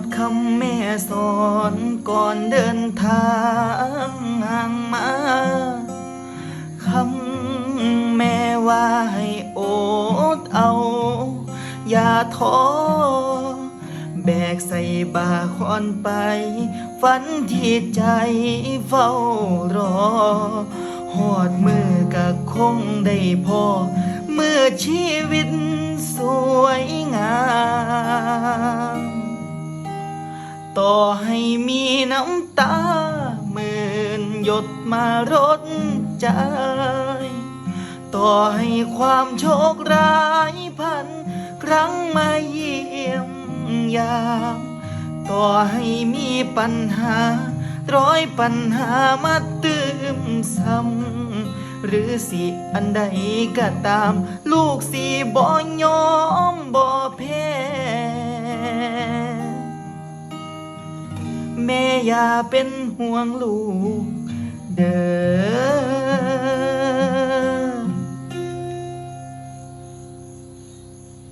ดคำแม่สอนก่อนเดินทางห่างมาคำแม่ว่าให้โอดเอา อย่าท้อแบกใส่บาคอนไป ฝันที่ใจเฝ้ารอหอดมือกะคงได้พอ เมื่อชีวิต ต่อให้มีน้ำตาหมื่นหยดมารดใจ ต่อให้ความโชคร้ายพัน ครั้งมาเยี่ยมยาม ต่อให้มีปัญหา ร้อยปัญหามาตืมซ้ำหรือสิอันใดก็ตาม ลูกสิบ่ยอมบ่ แม่อย่าเป็นห่วงลูก